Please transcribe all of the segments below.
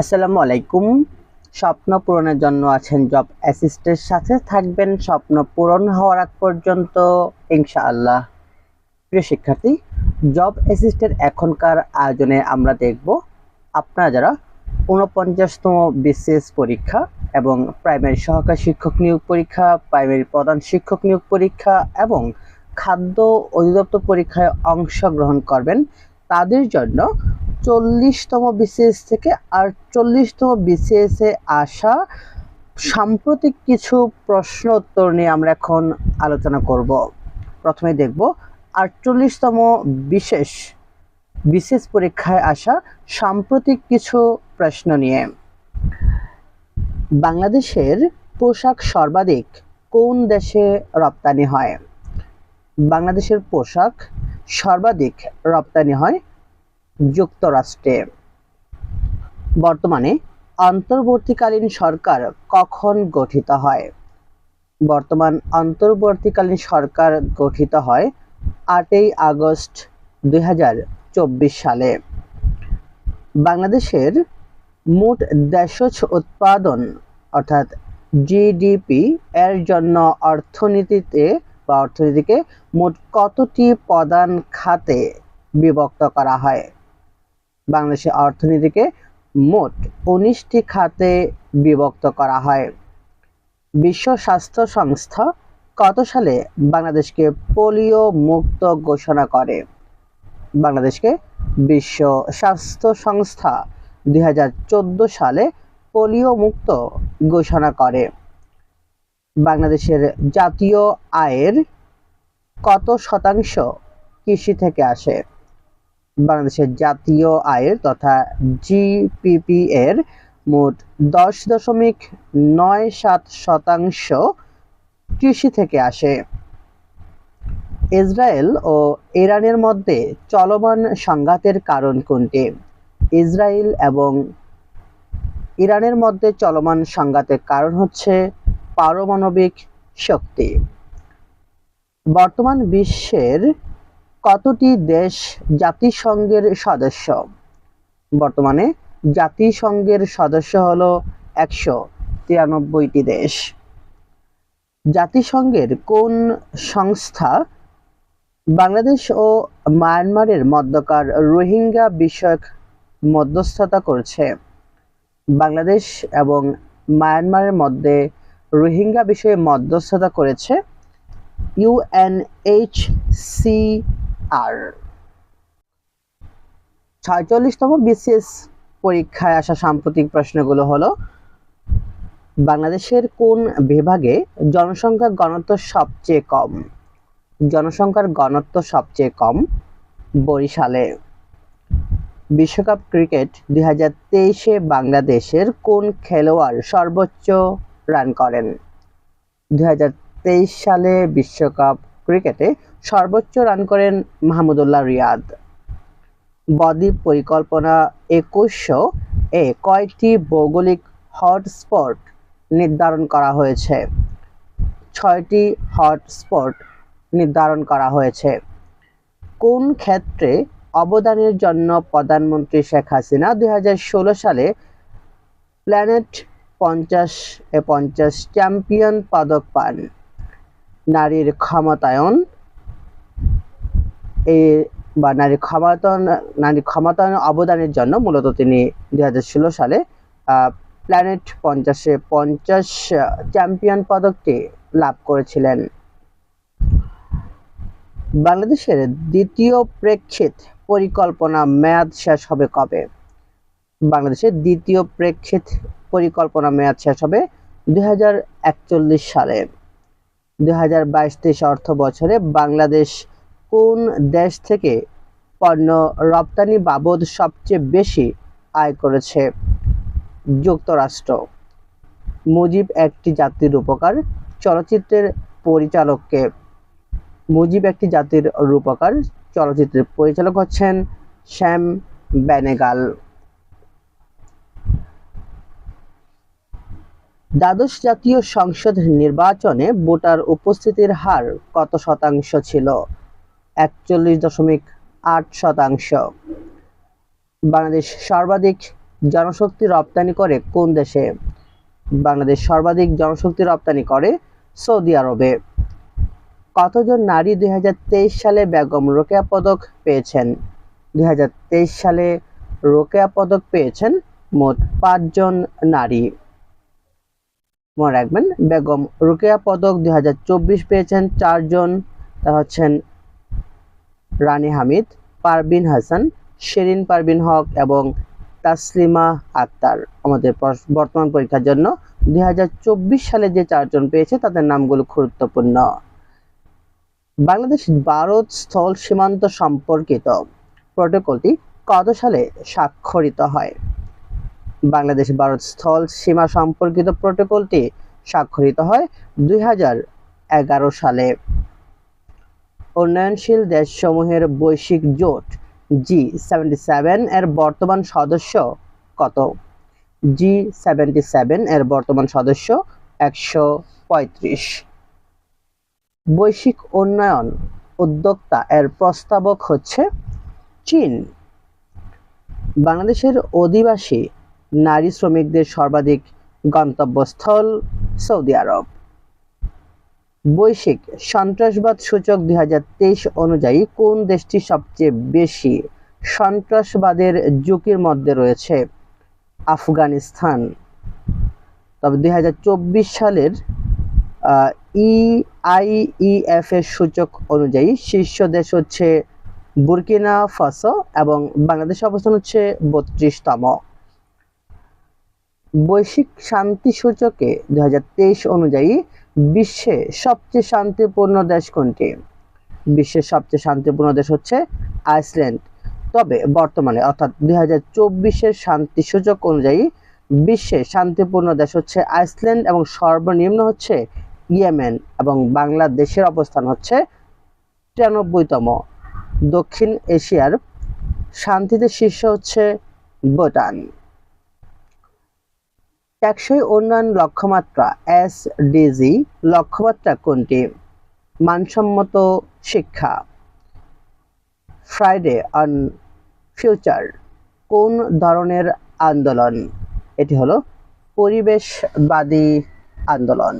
আসসালামু আলাইকুম। স্বপ্ন পূরণের জন্য আছেন জব অ্যাসিস্টের সাথে থাকবেন স্বপ্ন পূরণ হওয়ার আগ পর্যন্ত, ইনশাআল্লাহ। প্রিয় শিক্ষার্থী জব অ্যাসিস্টের এখনকার আয়োজনে আমরা দেখব আপনারা যারা ঊনপঞ্চাশতম বিসিএস পরীক্ষা এবং প্রাইমারি সহকারী শিক্ষক নিয়োগ পরীক্ষা প্রাইমারি প্রধান শিক্ষক নিয়োগ পরীক্ষা এবং খাদ্য অধিদপ্তর পরীক্ষায় অংশগ্রহণ করবেন, তাদের জন্য চল্লিশতম বিসিএস থেকে আটচল্লিশতম বিসিএস এ আসা সাম্প্রতিক কিছু প্রশ্ন উত্তর নিয়ে আমরা এখন আলোচনা করব। প্রথমে দেখব, আটচল্লিশতম বিশেষ বিশেষ পরীক্ষায় আসা সাম্প্রতিক কিছু প্রশ্ন নিয়ে। বাংলাদেশের পোশাক সর্বাধিক কোন দেশে রপ্তানি হয়? বাংলাদেশের পোশাক সর্বাধিক রপ্তানি হয় যুক্তরাষ্ট্রে। বর্তমানে অন্তর্বর্তীকালীন সরকার কখন গঠিত হয়? বর্তমান অন্তর্বর্তীকালীন সরকার গঠিত হয় আটই আগস্ট দুই হাজার চব্বিশ সালে। বাংলাদেশের মোট দেশজ উৎপাদন, অর্থাৎ জিডিপি, এর জন্য অর্থনীতিতে বা অর্থনীতিকে মোট কতটি প্রধান খাতে বিভক্ত করা হয়? বাংলাদেশের অর্থনীতিকে মোট উনিশটি খাতে বিভক্ত করা হয়। বিশ্ব স্বাস্থ্য সংস্থা কত সালে বাংলাদেশকে পোলিও মুক্ত ঘোষণা করে? বাংলাদেশকে বিশ্ব স্বাস্থ্য সংস্থা দুই হাজার চোদ্দ সালে পোলিও মুক্ত ঘোষণা করে। বাংলাদেশের জাতীয় আয়ের কত শতাংশ কৃষি থেকে আসে? বাংলাদেশের জাতীয় আয়ের তথা জিপিপি এর মোট দশ দশমিক নয় সাত শতাংশ কৃষি থেকে আসে। ইসরায়েল ও ইরানের মধ্যে চলমান সংঘাতের কারণ কোনটি? ইসরায়েল এবং ইরানের মধ্যে চলমান সংঘাতের কারণ হচ্ছে পারমাণবিক শক্তি। বর্তমান বিশ্বের কতটি দেশ জাতিসংঘের সদস্য? বর্তমানে জাতিসংঘের সদস্য হলো একশো তিরানব্বইটি দেশ। জাতিসংঘের কোন সংস্থা বাংলাদেশ ও মায়ানমারের মধ্যকার রোহিঙ্গা বিষয়ক মধ্যস্থতা করছে? বাংলাদেশ এবং মায়ানমারের মধ্যে রোহিঙ্গা বিষয়ে মধ্যস্থতা করেছে ইউএনএইচসিআর ছয়চল্লিশতম বিসিএস পরীক্ষায় আসা সাম্প্রতিক প্রশ্নগুলো হলো, বাংলাদেশের কোন বিভাগে জনসংখ্যার ঘনত্ব সবচেয়ে কম? জনসংখ্যার ঘনত্ব সবচেয়ে কম বরিশালে। বিশ্বকাপ ক্রিকেট দুই হাজার তেইশে বাংলাদেশের কোন খেলোয়াড় সর্বোচ্চ রান করেন? দুই হাজার তেইশ সালে বিশ্বকাপ ক্রিকেটে সর্বোচ্চ রান করেন মাহমুদুল্লাহ রিয়াদ। বদ্বীপ পরিকল্পনা একুশশো এ কয়টি ভৌগোলিক হটস্পট নির্ধারণ করা হয়েছে? ছয়টি হটস্পট নির্ধারণ করা হয়েছে। কোন ক্ষেত্রে অবদানের জন্য প্রধানমন্ত্রী শেখ হাসিনা দুই হাজার ষোলো সালে প্ল্যানেট পঞ্চাশ এ পঞ্চাশ চ্যাম্পিয়ন পদক পান? নারীর ক্ষমতায়ন। এ বা নারীর ক্ষমতায়ন নারীর ক্ষমতায়ন অবদানের জন্য মূলত তিনি দুই হাজার ষোলো সালে প্ল্যানেট পঞ্চাশে পঞ্চাশ চ্যাম্পিয়ন পদকটি লাভ করেছিলেন। বাংলাদেশের দ্বিতীয় প্রেক্ষিত পরিকল্পনা মেয়াদ শেষ হবে কবে? বাংলাদেশের দ্বিতীয় প্রেক্ষিত পরিকল্পনা মেয়াদ শেষ হবে দুই হাজার একচল্লিশ সালে। দুই হাজার বাইশ তেইশ অর্থ বছরে বাংলাদেশ কোন দেশ থেকে পণ্য রপ্তানি বাবদ সবচেয়ে বেশি আয় করেছে? যুক্তরাষ্ট্র। মুজিব একটি জাতির উপকার চলচ্চিত্রের পরিচালককে। মুজিব একটি জাতির রূপকার চলচ্চিত্রের পরিচালক হচ্ছেন শ্যাম বেনেগাল। দ্বাদশ জাতীয় সংসদ নির্বাচনে ভোটার উপস্থিতির হার কত শতাংশ ছিল? একচল্লিশ দশমিক আট শতাংশ। বাংলাদেশ সর্বাধিক জনশক্তি রপ্তানি করে কোন দেশে? বাংলাদেশ সর্বাধিক জনশক্তি রপ্তানি করে সৌদি আরবে। কতজন নারী দুই হাজার তেইশ সালে বেগম রোকেয়া পদক পেয়েছেন? দুই হাজার তেইশ সালে রোকেয়া পদক পেয়েছেন মোট পাঁচজন নারী। মনে রাখবেন, বেগম রোকেয়া পদক দুই পেয়েছেন চারজন। তা হচ্ছেন রানী হামিদ পারবিন হাসান, শেরিন পারবিন হক এবং তাসলিমা আক্তার। আমাদের বর্তমান পরীক্ষার জন্য দুই হাজার চব্বিশ সালে যে চারজন পেয়েছে, তাদের নামগুলো গুরুত্বপূর্ণ। বাংলাদেশ ভারত স্থল সীমান্ত সম্পর্কিত প্রোটোকলটি কত সালে স্বাক্ষরিত হয়? বাংলাদেশ ভারত স্থল সীমা সম্পর্কিত প্রটোকলটি স্বাক্ষরিত হয় দুই হাজার এগারো সালে। উন্নয়নশীল দেশসমূহের বৈশ্বিক জোট জি সেভেন্টি সেভেন এর বর্তমান সদস্য কত? জি সেভেন্টি সেভেন এর বর্তমান সদস্য একশো পঁয়ত্রিশ। বৈশ্বিক উন্নয়ন উদ্যোক্তা এর প্রস্তাবক হচ্ছে চীন। বাংলাদেশের অধিবাসী নারী শ্রমিকদের সর্বাধিক গন্তব্যস্থল সৌদি আরব। বৈশ্বিক সন্ত্রাসবাদ সূচক দুই হাজার তেইশ অনুযায়ী কোন দেশটি সবচেয়ে বেশি সন্ত্রাসবাদের ঝুঁকির মধ্যে রয়েছে? আফগানিস্তান। তবে দুই হাজার চব্বিশ সালের ই আইইএফ এর সূচক অনুযায়ী শীর্ষ দেশ হচ্ছে বুরকিনা ফাসো এবং বাংলাদেশের অবস্থান হচ্ছে বত্রিশতম। বৈশ্বিক শান্তি সূচকে দুই হাজার তেইশ অনুযায়ী বিশ্বে সবচেয়ে শান্তিপূর্ণ দেশ কোনটি? বিশ্বের সবচেয়ে শান্তিপূর্ণ দেশ হচ্ছে আইসল্যান্ড। তবে বর্তমানে, অর্থাৎ দুই হাজার চব্বিশের শান্তি সূচক অনুযায়ী বিশ্বে শান্তিপূর্ণ দেশ হচ্ছে আইসল্যান্ড এবং সর্বনিম্ন হচ্ছে ইয়েমেন এবং বাংলাদেশের অবস্থান হচ্ছে তিরানব্বইতম। দক্ষিণ এশিয়ার শান্তিতে শীর্ষ হচ্ছে ভুটান। টেকসই উন্নয়ন লক্ষ্যমাত্রা এসডিজি লক্ষ্যমাত্রা কোনটি? মানসম্মত শিক্ষা। ফ্রাইডে অন ফিউচার, কোন ধরনের আন্দোলন? এটি হলো পরিবেশবাদী আন্দোলন।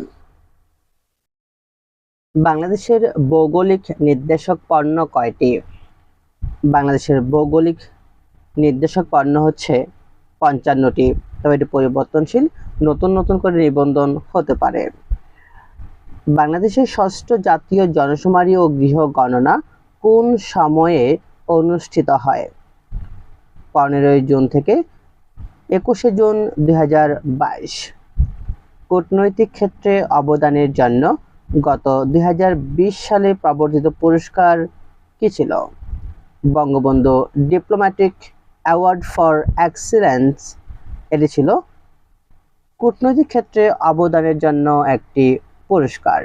বাংলাদেশের ভৌগোলিক নির্দেশক পণ্য কয়টি? বাংলাদেশের ভৌগোলিক নির্দেশক পণ্য হচ্ছে পঞ্চান্নটি। তবে এটি পরিবর্তনশীল, নতুন নতুন করে নিবন্ধন হতে পারে। বাংলাদেশের ষষ্ঠ জাতীয় জনশুমারি ও গৃহ গণনা কোন সময়ে অনুষ্ঠিত হয়? পনেরোই জুন থেকে একুশে জুন দুই কূটনৈতিক ক্ষেত্রে অবদানের জন্য গত দুই হাজার বিশ সালে প্রবর্তিত পুরস্কার কি ছিল? Bangabandhu diplomatic award for excellence এটি ছিল কূটনৈতিক ক্ষেত্রে অবদানের জন্য একটি পুরস্কার।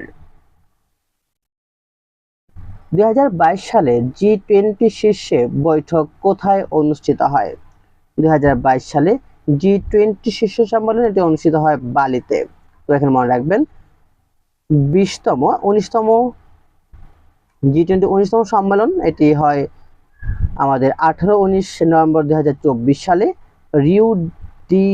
দুই সালে জি টোয়েন্টি শীর্ষে বৈঠক কোথায় অনুষ্ঠিত হয়? দুই সালে জি টোয়েন্টি শীর্ষ সম্মেলন এটি অনুষ্ঠিত হয় বালিতে। তো এখানে মনে রাখবেন, বিশতম, উনিশতম, জি টোয়েন্টি উনিশতম সম্মেলন, এটি হয় আমাদের আঠারো, উনিশ নভেম্বর দুই হাজার চব্বিশ সালে রিউ ডি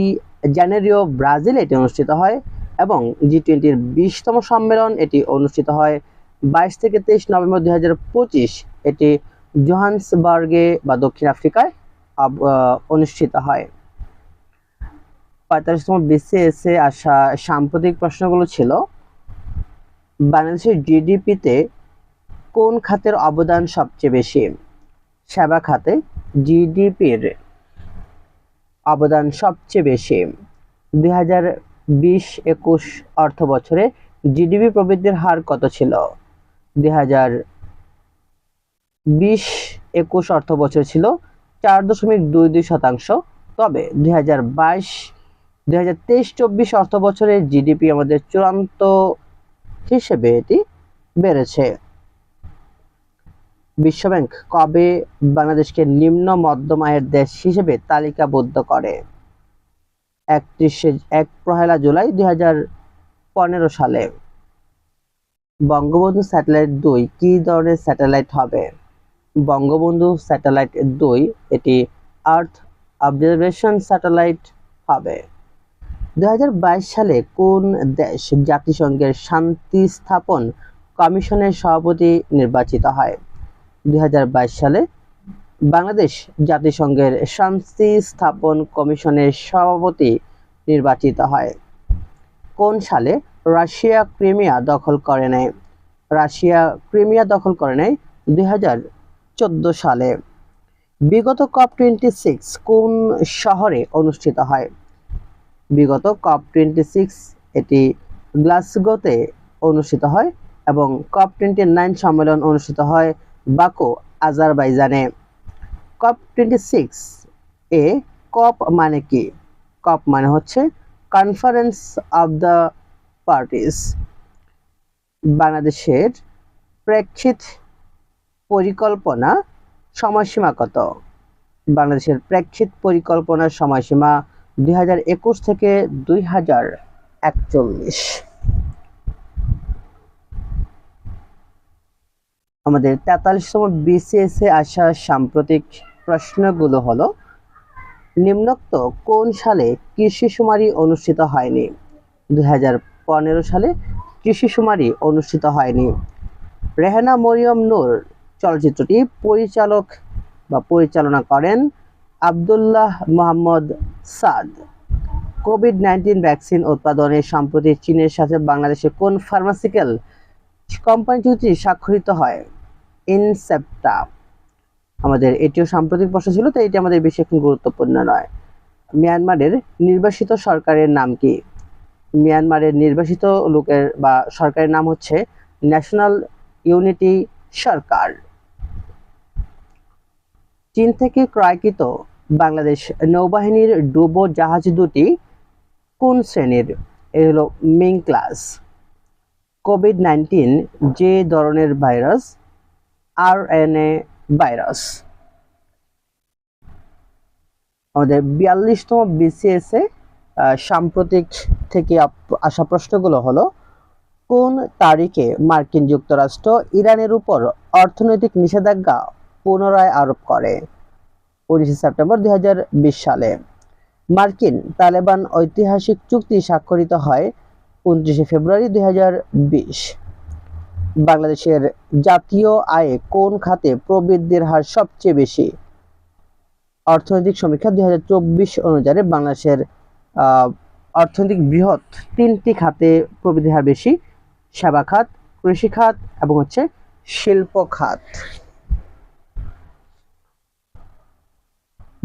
জেনেরিও ব্রাজিল এটি অনুষ্ঠিত হয় এবং জি টোয়েন্টির বিশতম সম্মেলন এটি অনুষ্ঠিত হয়। বাইশ থেকে তেইশ নভেম্বর দুই হাজার পঁচিশ এটি জোহান্সবার্গে বা দক্ষিণ আফ্রিকায় অনুষ্ঠিত হয়। পঁয়তাল্লিশতম বিসিএসে আসা সাম্প্রতিক প্রশ্নগুলো ছিল, বাংলাদেশের জিডিপিতে কোন খাতের অবদান সবচেয়ে বেশি? সেবা খাতে জিডিপির অবদান সবচেয়ে বেশি। দুই হাজার বিশ একুশ অর্থ বছরে জিডিপি প্রবৃদ্ধির হার কত ছিল? দুই হাজার বিশ একুশ অর্থ বছর ছিল চার দশমিক দুই দুই শতাংশ। তবে দুই হাজার বাইশ, দুই হাজার তেইশ, চব্বিশ অর্থ বছরে জিডিপি আমাদের চূড়ান্ত হিসেবে এটি বেড়েছে। বিশ্বব্যাংক কবে বাংলাদেশকে নিম্ন মধ্যম আয়ের দেশ হিসেবে তালিকাবদ্ধ করে? একত্রিশে, এক পহেলা জুলাই দুই হাজার পনেরো সালে। বঙ্গবন্ধু স্যাটেলাইট দুই কি ধরনের স্যাটেলাইট হবে? বঙ্গবন্ধু স্যাটেলাইট দুই এটি আর্থ অবজারভেশন স্যাটেলাইট হবে। দুই হাজার বাইশ সালে কোন দেশ জাতিসংঘের শান্তি স্থাপন কমিশনের সভাপতি নির্বাচিত হয়? দুই হাজার বাইশ সালে বাংলাদেশ জাতিসংঘের শান্তি স্থাপন কমিশনের সভাপতি নির্বাচিত হয়। কোন সালে রাশিয়া ক্রিমিয়া দখল করে নেয়? রাশিয়া ক্রিমিয়া দখল করে নেয় দুই সালে। বিগত কপ টোয়েন্টি সিক্স কোন শহরে অনুষ্ঠিত হয়? বিগত কপ টোয়েন্টি সিক্স এটি গ্লাসগোতে অনুষ্ঠিত হয় এবং কপ টোয়েন্টি নাইন সম্মেলন অনুষ্ঠিত হয় বাকো, আজারবাইজানে কপ টোয়েন্টি সিক্স এ কপ মানে কি? কপ মানে হচ্ছে কনফারেন্স অফ দ্য পার্টিস বাংলাদেশের প্রেক্ষিত পরিকল্পনা সময়সীমা কত? বাংলাদেশের প্রেক্ষিত পরিকল্পনার সময়সীমা দুই হাজার একুশ থেকে দুই হাজার একচল্লিশ হাজার একচল্লিশ আমাদের তেতাল্লিশতম বিসিএস আসা সাম্প্রতিক প্রশ্নগুলো হলো, নিম্নোক্ত কোন সালে কৃষি শুমারি অনুষ্ঠিত হয়নি? দুই সালে কৃষি শুমারি অনুষ্ঠিত হয়নি। রেহানা মরিয়ম নূর চলচ্চিত্রটি পরিচালক বা পরিচালনা করেন Abdullah Mohammad Saad. Covid nineteen vaccine উৎপাদনে সম্প্রতি চীনের সাথে বাংলাদেশের কোন ফার্মাসিক্যাল কোম্পানি চুক্তি স্বাক্ষরিত হয় ইনসেপ্টা আমাদের এটিও সাম্প্রতিক প্রশ্ন ছিল, তাই এটি আমাদের বেশি এখন গুরুত্বপূর্ণ নয়। মিয়ানমারের নির্বাসিত সরকারের নাম কি? মিয়ানমারের নির্বাসিত লোকের বা সরকারের নাম হচ্ছে ন্যাশনাল ইউনিটি সরকার চীন থেকে ক্রয়কৃত বাংলাদেশ নৌবাহিনীর ডুবো জাহাজ দুটি কোন শ্রেণির? এ হলো মিং ক্লাস। কোভিড নাইন্টিন যে ধরনের ভাইরাস আর ভাইরাস। আমাদের বিয়াল্লিশতম বিসিএস সাম্প্রতিক থেকে আসা প্রশ্নগুলো হলো, কোন তারিখে মার্কিন যুক্তরাষ্ট্র ইরানের উপর অর্থনৈতিক নিষেধাজ্ঞা পুনরায় আরোপ করে? উনিশে সেপ্টেম্বর দুই হাজার বিশ সালে। মার্কিন তালেবান ঐতিহাসিক চুক্তি স্বাক্ষরিত হয় উনত্রিশে ফেব্রুয়ারি দুই হাজার বিশ। বাংলাদেশের জাতীয় আয়ে কোন খাতে প্রবৃদ্ধির হার সবচেয়ে বেশি? অর্থনৈতিক সমীক্ষা দুই অনুযায়ী বাংলাদেশের অর্থনৈতিক বৃহৎ তিনটি খাতে প্রবৃদ্ধির হার বেশি, সেবা খাত, কৃষি খাত এবং হচ্ছে শিল্প খাত।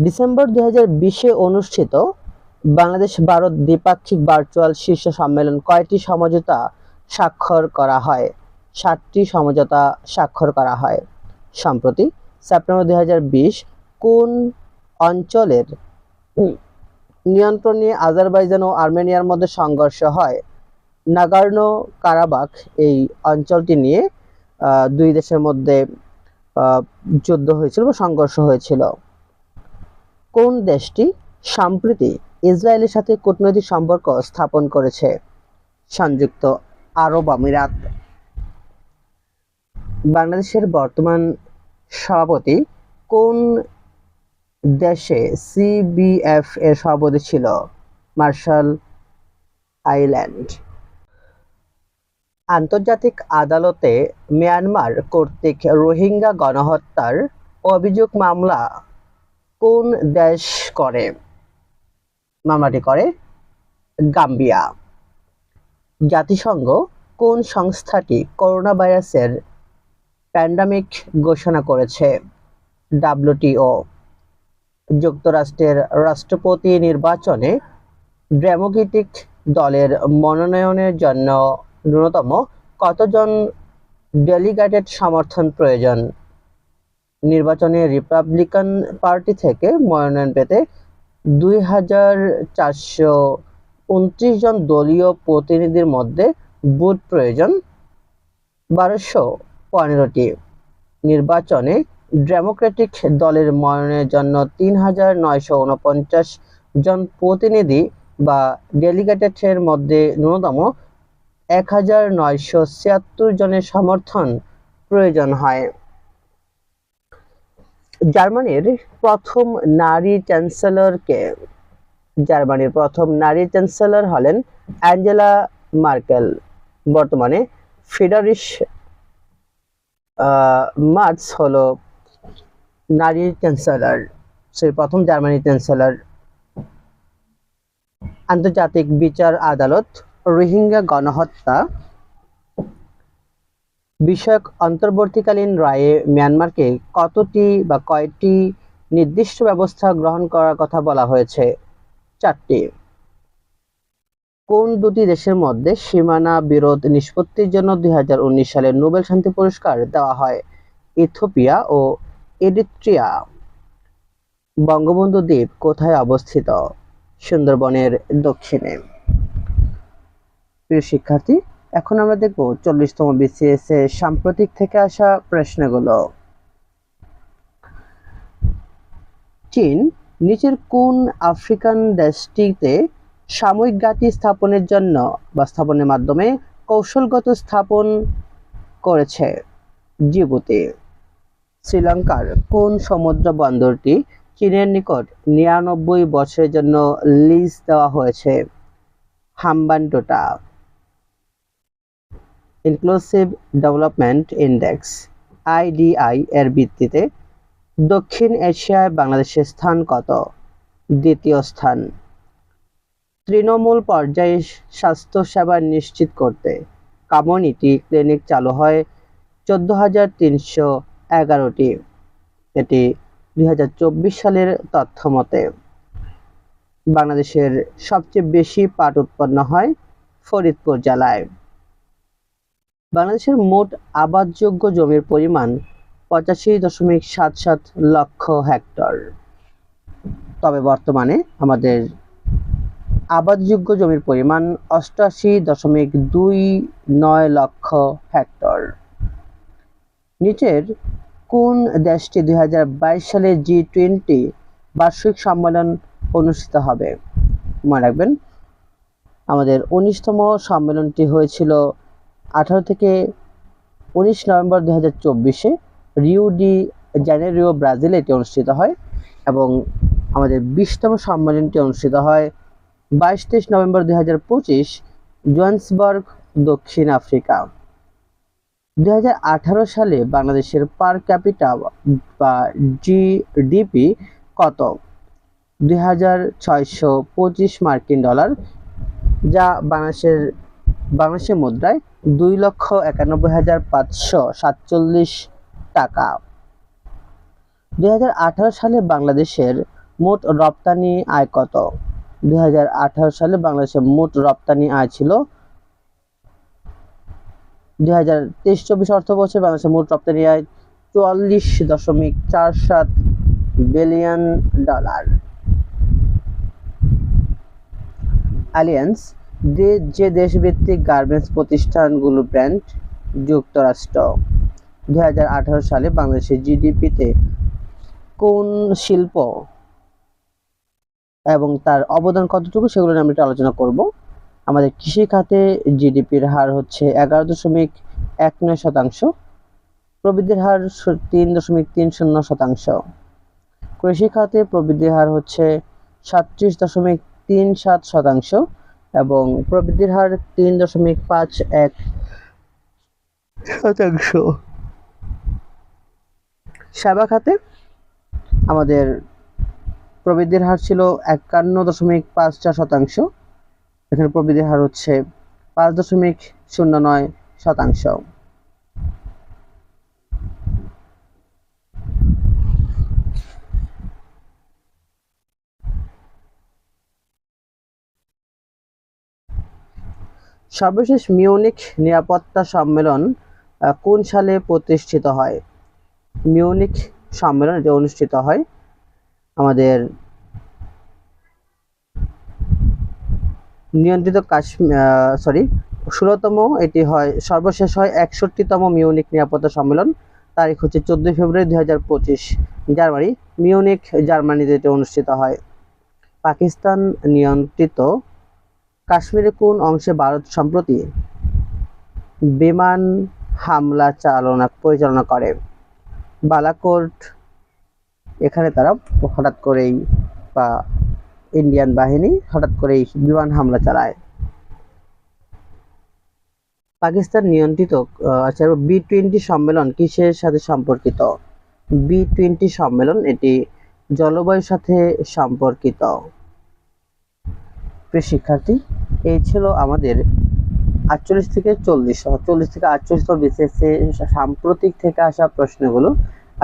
ডিসেম্বর দুই অনুষ্ঠিত বাংলাদেশ ভারত দ্বিপাক্ষিক ভার্চুয়াল শীর্ষ সম্মেলন কয়টি সমঝোতা স্বাক্ষর করা হয়? সাতটি সমঝোতা স্বাক্ষর করা হয়। সম্প্রতি সেপ্টেম্বর দুই হাজার বিশ কোন অঞ্চলের নিয়ন্ত্রণ নিয়ে আজারবাইজান ও আর্মেনিয়ার মধ্যে সংঘর্ষ হয়? নাগার্নো কারাবাক এই অঞ্চলটি নিয়ে দুই দেশের মধ্যে যুদ্ধ হয়েছিল বা সংঘর্ষ হয়েছিল। কোন দেশটি সম্প্রতি ইসরায়েলের সাথে কূটনৈতিক সম্পর্ক স্থাপন করেছে সংযুক্ত আরব আমিরাত। বাংলাদেশের বর্তমান সভাপতি কোন দেশে সিবিএফ এর সভাপতি ছিল? Marshall island. আন্তর্জাতিক আদালতে মিয়ানমার কর্তৃক রোহিঙ্গা গণহত্যার অভিযোগ মামলা কোন দেশ করে? মামলাটি করে গাম্বিয়া। জাতিসংঘ কোন সংস্থাটি করোনা ভাইরাসের প্যান্ডামিক ঘোষণা করেছে? ডাব্লিউটিও। যুক্তরাষ্ট্রের রাষ্ট্রপতি নির্বাচনে ডেমোক্রেটিক দলের মনোনয়নের জন্য ন্যূনতম কতজন ডেলিগেটেড সমর্থন প্রয়োজন? নির্বাচনে রিপাবলিকান পার্টি থেকে মনোনয়ন পেতে দুই হাজার চারশো উনত্রিশ জন দলীয় প্রতিনিধির মধ্যে বুথ প্রয়োজন বারোশো পনেরোটি। নির্বাচনে ডেমোক্রেটিক দলের মনোনয়নের জন্য তিন হাজার নয়শো উনপঞ্চাশ জন প্রতিনিধি বা ডেলিগেটেডের মধ্যে ন্যূনতম এক হাজার নয়শো ছিয়াত্তর জনের সমর্থন প্রয়োজন হয়। জার্মানির প্রথম নারী চ্যান্সেলর কে জার্মানির প্রথম নারী চ্যান্সেলর হলেন অ্যাঞ্জেলা মার্কেল। বর্তমানে ফেডারিশ মার্চ হলো নারী চ্যান্সেলর, সে প্রথম জার্মানি চ্যান্সেলর। আন্তর্জাতিক বিচার আদালত রোহিঙ্গা গণহত্যা বিষয়ক অন্তর্বর্তীকালীন রায়ে মিয়ানমারকে কতটি বা কয়টি নির্দিষ্ট ব্যবস্থা গ্রহণ করার কথা বলা হয়েছে? চারটি। কোন দুটি দেশের মধ্যে সীমানা বিরোধ নিষ্পত্তির জন্য দুই হাজার উনিশ সালে নোবেল শান্তি পুরস্কার দেওয়া হয়? ইথোপিয়া ও এডিট্রিয়া বঙ্গবন্ধু দ্বীপ কোথায় অবস্থিত? সুন্দরবনের দক্ষিণে। প্রিয় শিক্ষার্থী এখন আমরা দেখব চল্লিশতম বিসিএস এর সাম্প্রতিক থেকে আসা প্রশ্নগুলো। চীন, নিচের কোন আফ্রিকান দেশটিতে সাময়িক ঘাঁটি স্থাপনের জন্য বা স্থাপনের মাধ্যমে কৌশলগত স্থাপন করেছে? জিবুতি, শ্রীলঙ্কার কোন সমুদ্র বন্দরটি চীনের নিকট নিরানব্বই বছরের জন্য লিজ দেওয়া হয়েছে? Hambantota inclusive development index IDI এর ভিত্তিতে দক্ষিণ এশিয়ায় বাংলাদেশের স্থান কত? দ্বিতীয় স্থান, তৃণমূল পর্যায়ে স্বাস্থ্যসেবা নিশ্চিত করতে কমিউনিটি ক্লিনিক চালু হয় চোদ্দ হাজার তিনশো এগারোটি। এটি দুই হাজার চব্বিশ সালের তথ্য মতে বাংলাদেশের সবচেয়ে বেশি পাট উৎপন্ন হয় ফরিদপুর জেলায়। বাংলাদেশের মোট আবাদযোগ্য জমির পরিমাণ পঁচাশি দশমিক সাত সাত লক্ষ হেক্টর। তবে বর্তমানে আমাদের আবাদযোগ্য জমির পরিমাণ অষ্টাশি দশমিক দুই নয় লক্ষ হেক্টর। নিচের কোন দেশটি দুই হাজার বাইশ সালে জি টোয়েন্টি বার্ষিক সম্মেলন অনুষ্ঠিত হবে? মনে রাখবেন, আমাদের উনিশতম সম্মেলনটি হয়েছিল আঠারো থেকে উনিশ নভেম্বর দু হাজার চব্বিশে রিও ডি জেনেরিও ব্রাজিলে এটি অনুষ্ঠিত হয় এবং আমাদের বিশতম সম্মেলনটি অনুষ্ঠিত হয় বাইশ তেইশ নভেম্বর দুই হাজার পঁচিশ জোহান্সবার্গ, দক্ষিণ আফ্রিকা। দুই হাজার আঠারো সালে বাংলাদেশের পার ক্যাপিটা বা জিডিপি কত? দুই হাজার ছয়শো পঁচিশ মার্কিন ডলার, যা বাংলাদেশের বাংলাদেশের মুদ্রায় দুই লক্ষ একানব্বই হাজার পাঁচশো সাতচল্লিশ টাকা। দুই সালে বাংলাদেশের মোট রপ্তানি আয় কত? দুই সালে বাংলাদেশের মোট রপ্তানি আয় ছিল দুই হাজার তেইশ চব্বিশ অর্থ বছর বাংলাদেশের মোট রপ্তানি আয় চুয়াল্লিশ দশমিক চার সাত বিলিয়ন ডলার। অ্যালিয়েন্স যে যে দেশভিত্তিক গার্মেন্টস প্রতিষ্ঠানগুলো ব্র্যান্ড যুক্তরাষ্ট্র। দুই হাজার আঠারো সালে বাংলাদেশের জিডিপিতে কোন শিল্প এবং তার অবদান কতটুকু সেগুলো নিয়ে আমরা একটু আলোচনা করব। আমাদের কৃষি খাতে জিডিপির হার হচ্ছে এগারো দশমিক এক নয় শতাংশ, প্রবৃদ্ধির হার তিন দশমিক তিন শূন্য শতাংশ। কৃষি খাতে প্রবৃদ্ধির হার হচ্ছে সাতত্রিশ দশমিক তিন সাত শতাংশ এবং প্রবৃদ্ধির হার তিন দশমিক পাঁচ এক শতাংশ। সেবা খাতে আমাদের প্রবৃদ্ধির হার ছিল একান্ন দশমিক পাঁচ চার শতাংশ। এখানে প্রবৃদ্ধির হার হচ্ছে পাঁচ দশমিক শূন্য নয় শতাংশ। সর্বশেষ মিউনিক নিরাপত্তা সম্মেলন কোন সালে প্রতিষ্ঠিত হয়? মিউনিক সম্মেলন এটি অনুষ্ঠিত হয় আমাদের নিয়ন্ত্রিত কাশ্মীর সরি ষোলোতম, এটি হয়, সর্বশেষ হয় একষট্টিতম মিউনিক নিরাপত্তা সম্মেলন, তারিখ হচ্ছে চোদ্দোই ফেব্রুয়ারি দুই হাজার পঁচিশ জার্মানি মিউনিক জার্মানিতে এটি অনুষ্ঠিত হয়। পাকিস্তান নিয়ন্ত্রিত কাশ্মীরের কোন অংশে ভারত সম্প্রতি বিমান হামলা চালনা, পরিচালনা করে? বালাকোট, এখানে তারা হঠাৎ করেই বা ইন্ডিয়ান বাহিনী হঠাৎ করেই বিমান হামলা চালায়। পাকিস্তান নিয়ন্ত্রিত আচ্ছা বি টোয়েন্টি সম্মেলন কিসের সাথে সম্পর্কিত? বি টোয়েন্টি সম্মেলন এটি জলবায়ুর সাথে সম্পর্কিত। প্রিয় শিক্ষার্থী, এই ছিল আমাদের আটচল্লিশ থেকে চল্লিশ চল্লিশ থেকে আটচল্লিশ বিসিএসসি সাম্প্রতিক থেকে আসা প্রশ্নগুলো।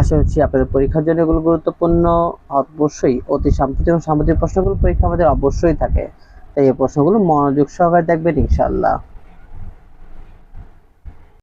আশা করছি আপনাদের পরীক্ষার জন্য এগুলো গুরুত্বপূর্ণ। অবশ্যই অতি সাম্প্রতিক এবং সাম্প্রতিক প্রশ্নগুলো পরীক্ষা আমাদের অবশ্যই থাকে। তাই এই প্রশ্নগুলো মনোযোগ সহকারে দেখবেন ইনশাআল্লাহ।